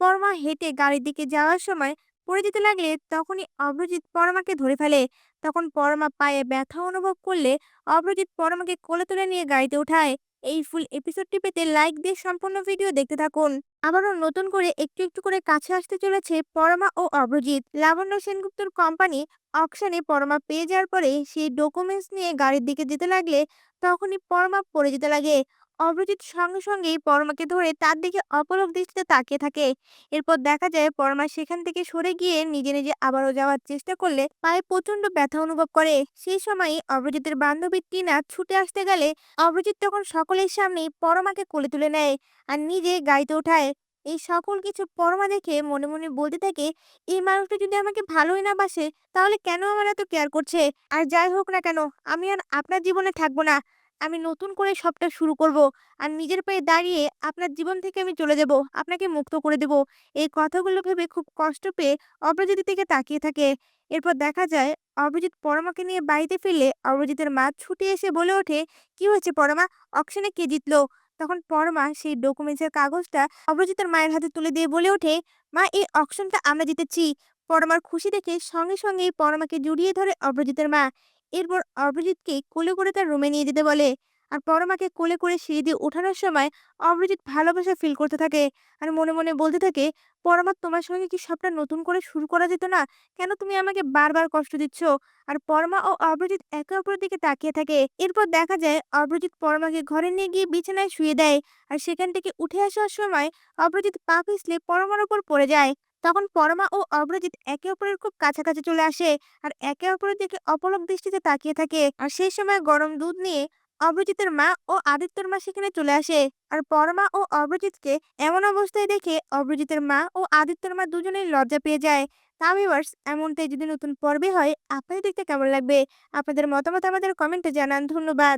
পরমা হেঁটে গাড়ির দিকে যাওয়ার সময় পড়ে যেতে লাগলে তখনই অভ্রজিৎ পরমাকে ধরে ফেলে। তখন পরমা পায়ে ব্যথা অনুভব করলে অভ্রজিৎ পরমাকে কোলে তুলে নিয়ে গাড়িতে ওঠায় এই ফুল এপিসোডটি পেতে লাইক দিয়ে সম্পূর্ণ ভিডিও দেখতে থাকুন। আবারও নতুন করে একটু একটু করে কাছে আসতে চলেছে পরমা ও অভ্রজিৎ লাবণ্য সেনগুপ্তর কোম্পানি অকশানে পরমা পেয়ে যাওয়ার পরে সেই ডকুমেন্টস নিয়ে গাড়ির দিকে যেতে লাগলে তখনই পরমা পড়ে যেতে লাগে। অভ্রজিৎ সঙ্গে সঙ্গেই পরমাকে ধরে তার দিকে অপলক দৃষ্টিতে তাকিয়ে থাকে। এরপর দেখা যায় পরমা সেখান থেকে সরে গিয়ে নিজে নিজে আবারও যাওয়ার চেষ্টা করলে পায়ে প্রচণ্ড ব্যথা অনুভব করে। সেই সময়ই অভ্রজিতের বান্ধবী টিনা ছুটে আসতে গেলে অভ্রজিৎ তখন সকলের সামনেই পরমাকে কোলে তুলে নেয় আর নিজে গাড়িতে ওঠায়। এই সকল কিছু পরমা দেখে মনে মনে বলতে থাকে, এই মানুষটা যদি আমাকে ভালোই না বাসে, তাহলে কেন আমার এত কেয়ার করছে? আর যাই হোক না কেন, আমি আর আপনার জীবনে থাকব না। আমি নতুন করে সবটা শুরু করব। আর নিজের পায়ে দাঁড়িয়ে আপনার জীবন থেকে আমি চলে যাব, আপনাকে মুক্ত করে দেব। এই কথাগুলো ভেবে খুব কষ্ট পেয়ে অপরাজিত থেকে তাকিয়ে থাকে। এরপর দেখা যায়, অভিজিৎ পরমাকে নিয়ে বাড়িতে ফিরলে অভিজিতের মা ছুটে এসে বলে ওঠে, কি হয়েছে পরমা? অকশনে কে জিতলো? তখন পরমা সেই ডকুমেন্টসের কাগজটা অভিজিতের মায়ের হাতে তুলে দিয়ে বলে ওঠে, মা, এই অকশনটা আমরা জিতেছি। পরমার খুশি দেখে সঙ্গে সঙ্গেই পরমাকে জড়িয়ে ধরে অভিজিতের মা। এরপর অভিজিৎকে কোলে করে তার রুমে নিয়ে যেতে বলে। আর পরমাকে কোলে করে সিঁড়ি দিয়ে ওঠানোর সময় অভিজিৎ ভালোবাসা ফিল করতে থাকে। আর মনে মনে বলতে থাকে পরমা তোমার সঙ্গে কি সবটা নতুন করে শুরু করা যেত না? কেন তুমি আমাকে বারবার কষ্ট দিচ্ছ? আর পরমা ও অভিজিৎ একে অপরের দিকে তাকিয়ে থাকে। এরপর দেখা যায়, অভিজিৎ পরমাকে ঘরে নিয়ে গিয়ে বিছানায় শুয়ে দেয়। আর সেখান থেকে উঠে আসার সময় অভিজিৎ পা পিছলে পরমার উপর পড়ে যায়। তখন পরমা ও অভ্রজিৎ একে অপরের খুব কাছাকাছি চলে আসে আর একে অপরের দিকে অপলক দৃষ্টিতে তাকিয়ে থাকে। আর সেই সময় গরম দুধ নিয়ে অভ্রজিতের মা ও আদিত্যর মা সেখানে চলে আসে। আর পরমা ও অভ্রজিৎকে এমন অবস্থায় দেখে অভ্রজিতের মা ও আদিত্যর মা দুজনেই লজ্জা পেয়ে যায়। তা ভিউয়ার্স, এমনটাই যদি নতুন পর্বে হয়, আপনাদের দেখতে কেমন লাগবে? আপনাদের মতামত আমাদের কমেন্টে জানান। ধন্যবাদ।